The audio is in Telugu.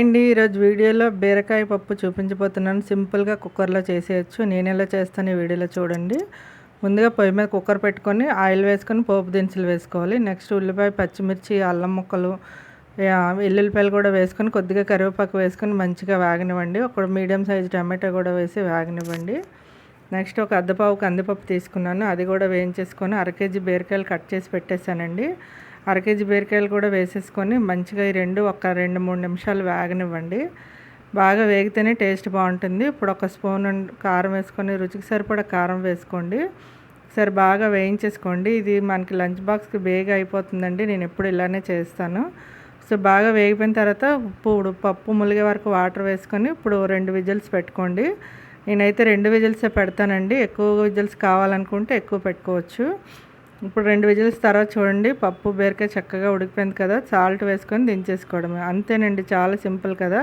అండి ఈరోజు వీడియోలో బీరకాయ పప్పు చూపించబోతున్నాను. సింపుల్గా కుక్కర్లో చేసేయచ్చు. నేను ఎలా చేస్తాను ఈ వీడియోలో చూడండి. ముందుగా పొయ్యి మీద కుక్కర్ పెట్టుకొని ఆయిల్ వేసుకొని పోపు దినుసులు వేసుకోవాలి. నెక్స్ట్ ఉల్లిపాయ పచ్చిమిర్చి అల్లం ముక్కలు ఎల్లుల్లిపాయలు కూడా వేసుకొని కొద్దిగా కరివేపాకు వేసుకొని మంచిగా వేగనివ్వండి. ఒక మీడియం సైజు టమాటో కూడా వేసి వేగనివ్వండి. నెక్స్ట్ ఒక అద్దపావు కందిపప్పు తీసుకున్నాను. అది కూడా వేయించేసుకొని అర కేజీ బీరకాయలు కట్ చేసి పెట్టేశానండి. అర కేజీ బీరకాయలు కూడా వేసేసుకొని మంచిగా ఈ రెండు ఒక రెండు మూడు నిమిషాలు వేగనివ్వండి. బాగా వేగితేనే టేస్ట్ బాగుంటుంది. ఇప్పుడు ఒక స్పూన్ కారం వేసుకొని రుచికి సరిపడా కారం వేసుకోండి. సరే బాగా వేయించేసుకోండి. ఇది మనకి లంచ్ బాక్స్కి బేగా అయిపోతుందండి. నేను ఎప్పుడు ఇలానే చేస్తాను. సో బాగా వేగిపోయిన తర్వాత ఉప్పు పప్పు ములిగే వరకు వాటర్ వేసుకొని ఇప్పుడు రెండు విజిల్స్ పెట్టుకోండి. నేనైతే రెండు విజిల్సే పెడతానండి. ఎక్కువ విజిల్స్ కావాలనుకుంటే ఎక్కువ పెట్టుకోవచ్చు. ఇప్పుడు రెండు విజిల్స్ తర్వాత చూడండి. పప్పు బీరకాయ చక్కగా ఉడికిపోయింది కదా. సాల్ట్ వేసుకొని దించేసుకోవడమే. అంతేనండి చాలా సింపుల్ కదా.